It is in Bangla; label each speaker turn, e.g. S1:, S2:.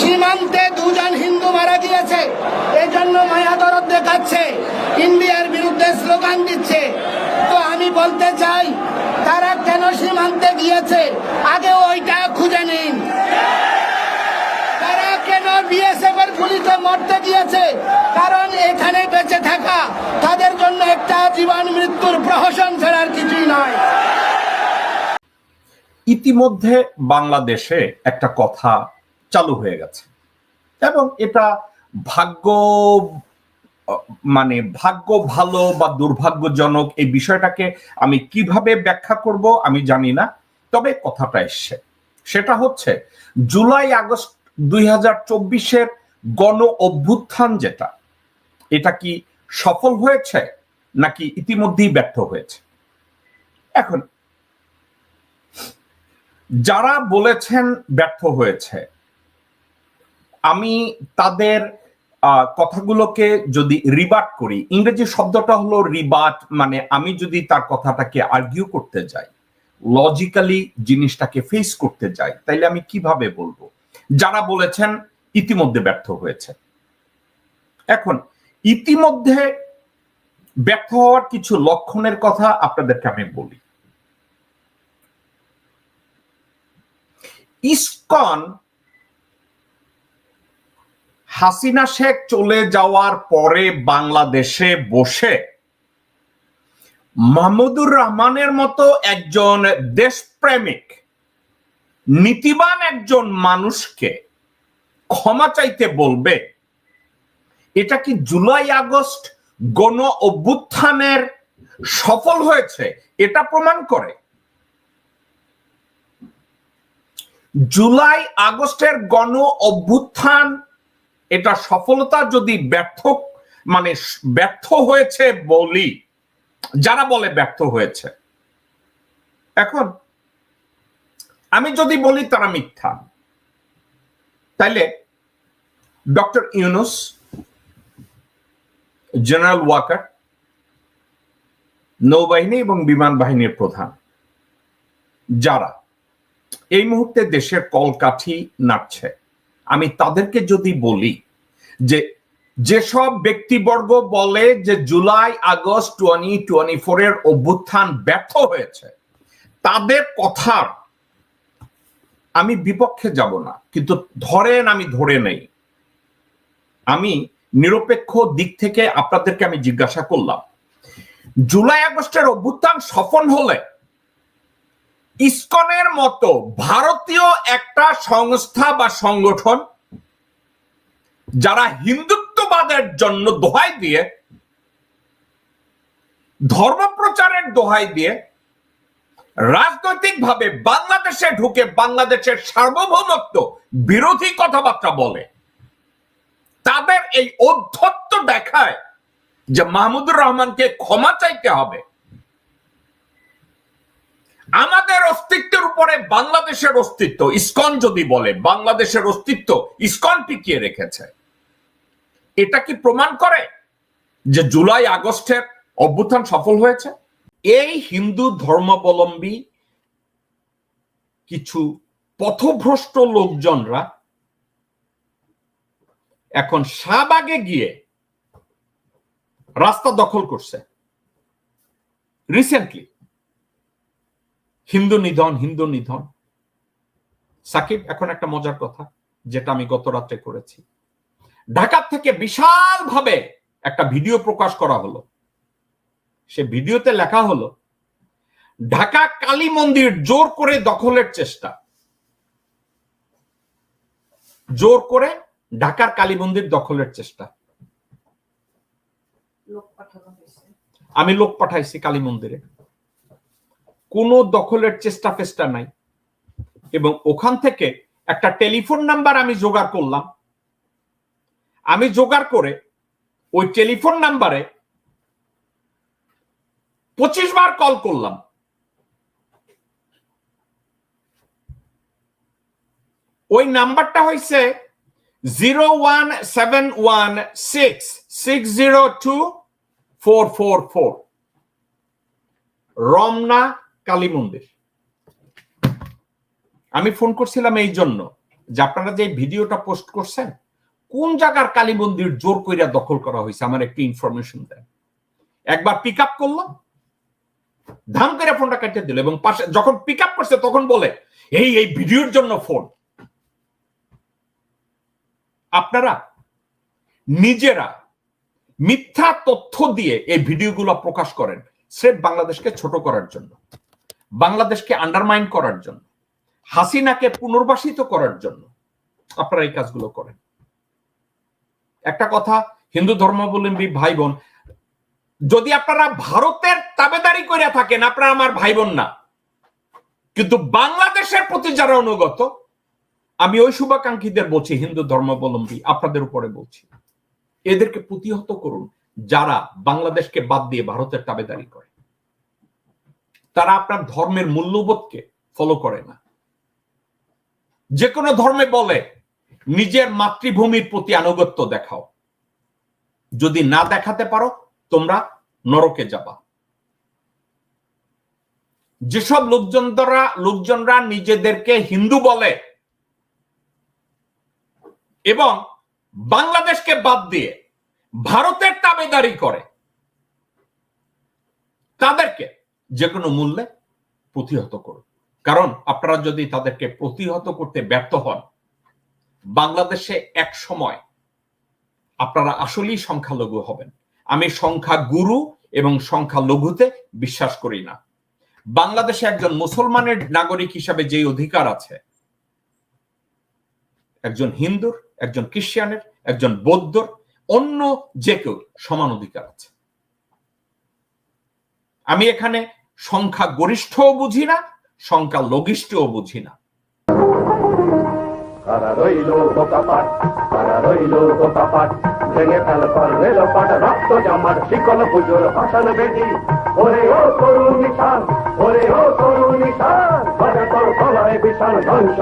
S1: সীমান্তে দুজন হিন্দু মারা গিয়েছে। এই জন্য দরদ দেখাচ্ছে। ইন্ডিয়ার বিরুদ্ধে স্লোগান দিচ্ছে। তো আমি বলতে চাই, তারা কেন সীমান্তে গিয়েছে? আগে ওইটা খুঁজে নিন। তারা কেন বিএসএফ এর গুলিতে মরতে গিয়েছে? কারণ এখানে বেঁচে থাকা, তাদের জন্য একটা জীবন মৃত্যুর প্রহসন ছাড়ার কিছুই নয়।
S2: ইতিমধ্যে বাংলাদেশে একটা কথা চালু হয়ে গেছে। এবং এটা ভাগ্য মানে ভাগ্য ভালো বা দুর্ভাগ্যজনক এই বিষয়টাকে আমি কীভাবে ব্যাখ্যা করব আমি জানি না। তবে কথাটা এসছে। সেটা হচ্ছে, জুলাই আগস্ট দুই হাজার চব্বিশের গণ অভ্যুত্থান যেটা, এটা কি সফল হয়েছে নাকি ইতিমধ্যেই ব্যর্থ হয়েছে? এখন, যারা বলেছেন ব্যর্থ হয়েছে আমি তাদের কথাগুলোকে যদি রিবাট করি, ইংরেজি শব্দটা হলো রিবাট মানে আমি যদি তার কথাটাকে আর্গিউ করতে যাই লজিক্যালি জিনিসটাকে ফেস করতে যাই, তাইলে আমি কীভাবে বলব? যারা বলেছেন ইতিমধ্যে ব্যর্থ হয়েছে। এখন, ইতিমধ্যে ব্যর্থ হওয়ার কিছু লক্ষণের কথা আপনাদেরকে আমি বলি। ইসকন হাসিনা শেখ চলে যাওয়ার পরে বাংলাদেশে বসে মাহমুদুর রহমানের মতো একজন দেশপ্রেমিক, নীতিবান একজন মানুষকে ক্ষমা চাইতে বলবে, এটা কি জুলাই আগস্ট গণ অভ্যুত্থানের সফল হয়েছে? এটা প্রমাণ করে। জুলাই আগস্টের গণ অভ্যুত্থান এটা সফলতা যদি ব্যর্থ মানে ব্যর্থ হয়েছে বলি, যারা বলে ব্যর্থ হয়েছে। এখন, আমি যদি বলি তারা মিথ্যা, তাইলে ডক্টর ইউনুস, জেনারেল ওয়াকার, নৌবাহিনী এবং বিমান বাহিনীর প্রধান, যারা এই মুহূর্তে দেশের কলকাঠি নাড়ছে, আমি তাদেরকে যদি বলি যে যেসব ব্যক্তিবর্গ বলে যে July August twenty twenty four এর অভ্যুত্থান ব্যর্থ হয়েছে, তাদের কথার আমি বিপক্ষে যাব না। কিন্তু ধরেন আমি ধরে নেই। আমি নিরপেক্ষ দিক থেকে আপনাদেরকে আমি জিজ্ঞাসা করলাম, জুলাই আগস্টের অভ্যুত্থান সফল হলে ইসকনের মতো ভারতীয় একটা সংস্থা বা সংগঠন যারা হিন্দুত্ববাদের জন্য দোহাই দিয়ে, ধর্মপ্রচারের দোহাই দিয়ে রাজনৈতিকভাবে বাংলাদেশে ঢুকে বাংলাদেশের সার্বভৌমত্ব বিরোধী কথাবার্তা বলে, তাদের এই অধ্যত্ত দেখায় যে মাহমুদুর রহমানকে ক্ষমা চাইতে হবে। আমাদের অস্তিত্বের উপরে বাংলাদেশের অস্তিত্ব, ইসকন যদি বলে, বাংলাদেশের অস্তিত্ব ইসকন টিকিয়ে রেখেছে। এটা কি প্রমাণ করে যে জুলাই আগস্টের অভ্যুত্থান সফল হয়েছে? এই হিন্দু ধর্মাবলম্বী কিছু পথভ্রষ্ট লোকজনরা এখন শাহবাগে গিয়ে রাস্তা দখল করছে। রিসেন্টলি হিন্দু নিধন হিন্দু নিধন। সাকিব, এখন একটা মজার কথা, যেটা আমি গত রাত্রে করেছি। ঢাকা থেকে বিশাল ভাবে একটা ভিডিও প্রকাশ করা হলো। সে ভিডিওতে লেখা হলো ঢাকা কালী মন্দির জোর করে দখলের চেষ্টা। জোর করে ঢাকার কালী মন্দির দখলের চেষ্টা। আমি লোক পাঠাইছি কালী মন্দিরে। কোনো দখলের চেষ্টা ফেষ্টা নাই। এবং ওখান থেকে একটা টেলিফোন নাম্বার আমি জোগাড় করলাম। আমি জোগাড় করে ওই টেলিফোন নাম্বারে পঁচিশ বার কল করলাম। ওই নাম্বারটা হয়েছে zero one seven one six six zero two four four four. Ramna Kali মন্দির আমি ফোন করছিলাম এই জন্য। যে আপনারা যে ভিডিওটা পোস্ট করছেন কোন জায়গার কালী মন্দির জোর কইরা দখল করা হয়েছে আমার একটু ইনফরমেশন দেন। একবার পিক আপ করল, ধাম করে ফোনটা কাটিয়ে দিল এবং পাশে যখন পিক আপ করছে তখন বলে, এই এই ভিডিওর জন্য ফোন আপনারা নিজেরা মিথ্যা তথ্য দিয়ে এই ভিডিওগুলো প্রকাশ করেন, স্রেফ বাংলাদেশকে ছোট করার জন্য, বাংলাদেশকে আন্ডারমাইন করার জন্য, হাসিনাকে পুনর্বাসিত করার জন্য আপনারা এই কাজগুলো করেন। একটা কথা, হিন্দু ধর্মাবলম্বী ভাই বোন যদি আপনারা ভারতের তাবেদারি করে থাকেন, আপনারা আমার ভাই বোন না। কিন্তু বাংলাদেশের প্রতি যারা অনুগত, আমি ওই শুভাকাঙ্ক্ষীদের বলছি, হিন্দু ধর্মাবলম্বী, আপনাদের উপরে বলছি, এদেরকে প্রতিহত করুন, যারা বাংলাদেশকে বাদ দিয়ে ভারতের তাবেদারি করে। তারা আপনার ধর্মের মূল্যবোধকে ফলো করে না। যে কোনো ধর্মে বলে নিজের মাতৃভূমির প্রতি আনুগত্য দেখাও। যদি না দেখাতে পারো, তোমরা নরকে যাবা। যেসব লোকজনরা লোকজনরা নিজেদেরকে হিন্দু বলে এবং বাংলাদেশকে বাদ দিয়ে ভারতের তাবেদারি করে, তাদেরকে যে কোনো মূল্যে প্রতিহত করুন। কারণ আপনারা যদি তাদেরকে প্রতিহত করতে ব্যর্থ হন বাংলাদেশে এক সময় আপনারা আসলেই সংখ্যালঘু হবেন। আমি সংখ্যা গুরু এবং সংখ্যা লঘুতে বিশ্বাস করি না। বাংলাদেশে একজন মুসলমানের নাগরিক হিসাবে যে অধিকার আছে, একজন হিন্দুর, একজন খ্রিস্টানের, একজন বৌদ্ধর, অন্য যে কেউ সমান অধিকার আছে। আমি এখানে সংখ্যা গরিষ্ঠও বুঝি না সংখ্যা লঘিষ্ঠও বুঝি না।
S3: কারা রইল বোকাপাট কারা রইল বোকাপাট ভেঙে ফেল কর রেল পাট রক্ত জামার শিকল পুজোর ভাষণ বেদি ওরে ও তরুণ নিশান, ওরে ও তরুণ নিশান বাজে তোর গলায় বিশাল ধ্বংস